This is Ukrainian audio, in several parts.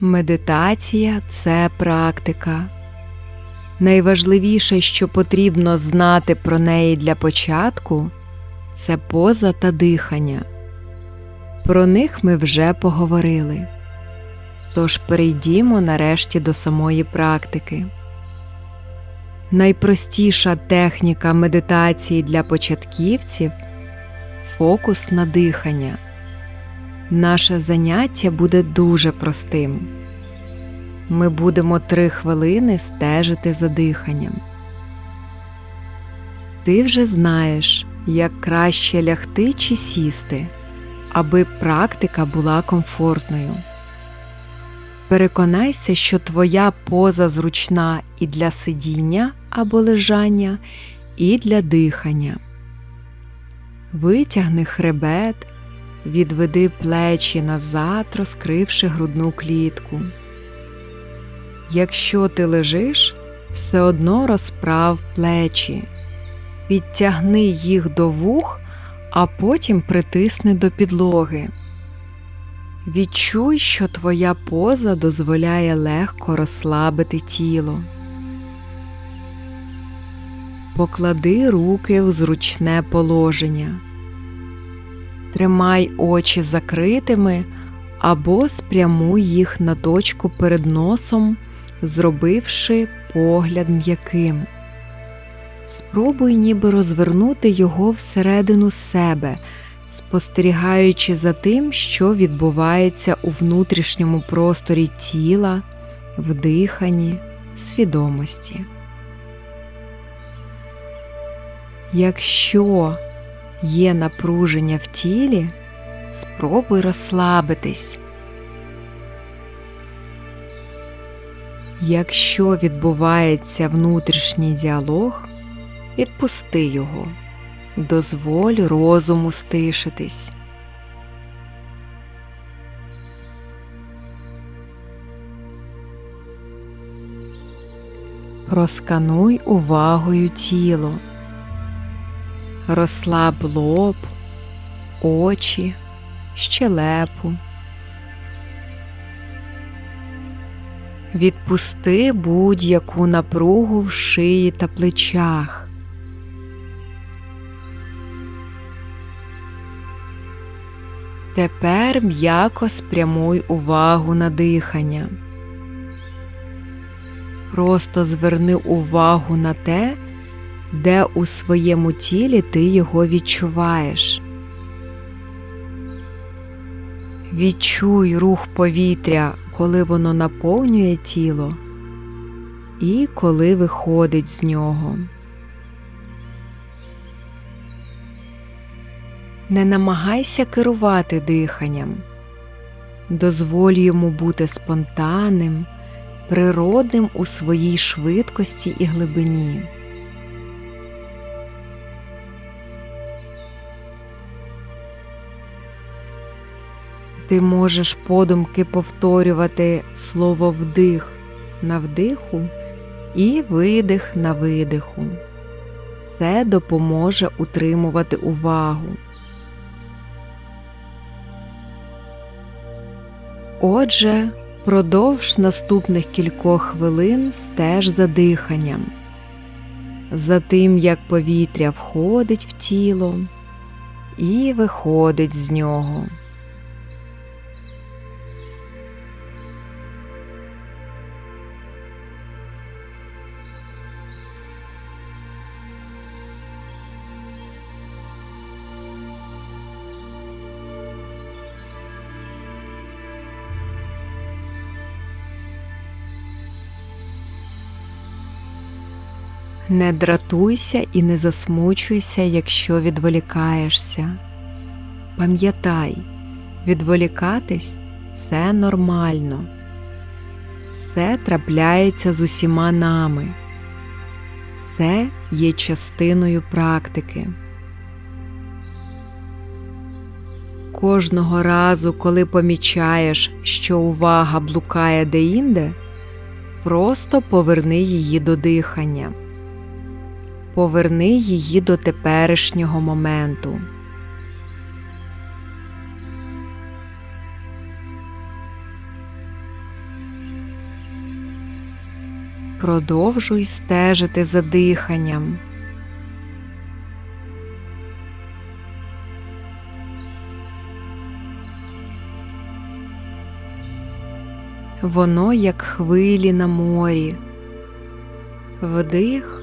Медитація це практика. Найважливіше, що потрібно знати про неї для початку, це поза та дихання. Про них ми вже поговорили. Тож перейдімо нарешті до самої практики. Найпростіша техніка медитації для початківців фокус на дихання. Наше заняття буде дуже простим. Ми будемо три хвилини стежити за диханням. Ти вже знаєш, як краще лягти чи сісти, аби практика була комфортною. Переконайся, що твоя поза зручна і для сидіння або лежання, і для дихання. Витягни хребет, відведи плечі назад, розкривши грудну клітку. Якщо ти лежиш, все одно розправ плечі, підтягни їх до вух, а потім притисни до підлоги. Відчуй, що твоя поза дозволяє легко розслабити тіло. Поклади руки в зручне положення. Тримай очі закритими або спрямуй їх на точку перед носом, зробивши погляд м'яким. Спробуй ніби розвернути його всередину себе, спостерігаючи за тим, що відбувається у внутрішньому просторі тіла, в свідомості. Якщо є напруження в тілі, спробуй розслабитись. Якщо відбувається внутрішній діалог, відпусти його, дозволь розуму стишитись. Розкануй увагою тіло, розслаб лоб, очі, щелепу. Відпусти будь-яку напругу в шиї та плечах. Тепер м'яко спрямуй увагу на дихання. Просто зверни увагу на те, де у своєму тілі ти його відчуваєш. Відчуй рух повітря, коли воно наповнює тіло, і коли виходить з нього. Не намагайся керувати диханням, дозволь йому бути спонтанним, природним у своїй швидкості і глибині. Ти можеш подумки повторювати слово вдих на вдиху і видих на видиху. Це допоможе утримувати увагу. Отже, продовж наступних кількох хвилин стеж за диханням, за тим, як повітря входить в тіло і виходить з нього. Не дратуйся і не засмучуйся, якщо відволікаєшся. Пам'ятай, відволікатись це нормально. Це трапляється з усіма нами. Це є частиною практики. Кожного разу, коли помічаєш, що увага блукає деінде, просто поверни її до дихання поверни її до теперішнього моменту. продовжуй стежити за диханням. Воно як хвилі на морі. Вдих,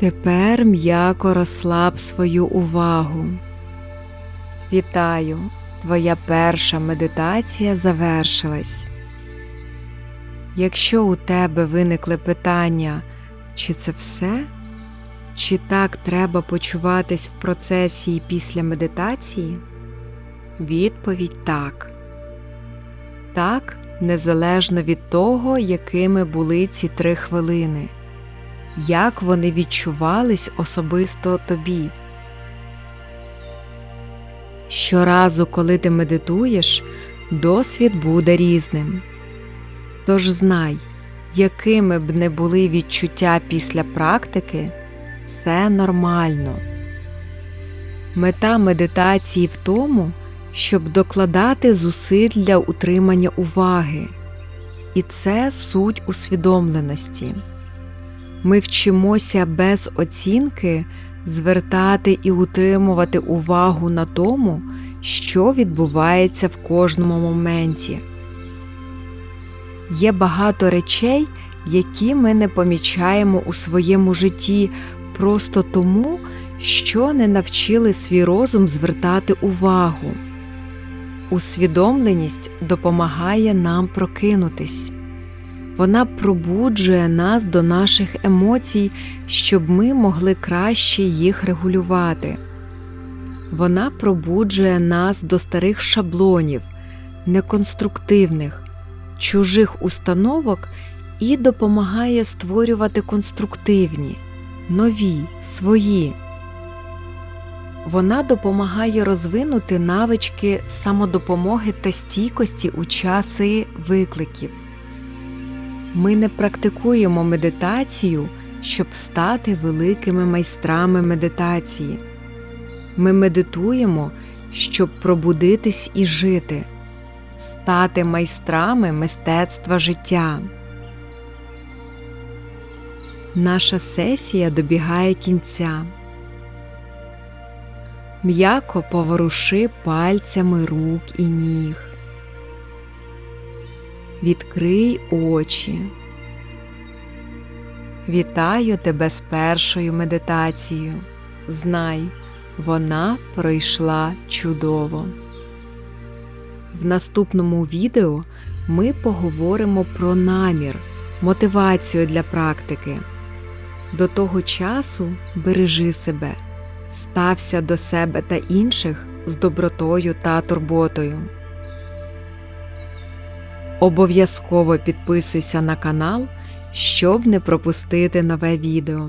Тепер м'яко розслаб свою увагу. Вітаю! Твоя перша медитація завершилась. Якщо у тебе виникли питання, чи це все, чи так треба почуватись в процесі і після медитації, відповідь так. Так, незалежно від того, якими були ці три хвилини як вони відчувались особисто тобі. Щоразу, коли ти медитуєш, досвід буде різним. Тож знай, якими б не були відчуття після практики, це нормально. Мета медитації в тому, щоб докладати зусиль для утримання уваги, і це суть усвідомленості. Ми вчимося без оцінки звертати і утримувати увагу на тому, що відбувається в кожному моменті. Є багато речей, які ми не помічаємо у своєму житті просто тому, що не навчили свій розум звертати увагу. Усвідомленість допомагає нам прокинутись. Вона пробуджує нас до наших емоцій, щоб ми могли краще їх регулювати. Вона пробуджує нас до старих шаблонів, неконструктивних, чужих установок і допомагає створювати конструктивні, нові, свої. Вона допомагає розвинути навички самодопомоги та стійкості у часи викликів. Ми не практикуємо медитацію, щоб стати великими майстрами медитації. Ми медитуємо, щоб пробудитись і жити, стати майстрами мистецтва життя. Наша сесія добігає кінця. М'яко поворуши пальцями рук і ніг. Відкрий очі. Вітаю тебе з першою медитацією. Знай, вона пройшла чудово. В наступному відео ми поговоримо про намір, мотивацію для практики. До того часу бережи себе, стався до себе та інших з добротою та турботою. Обов'язково підписуйся на канал, щоб не пропустити нове відео.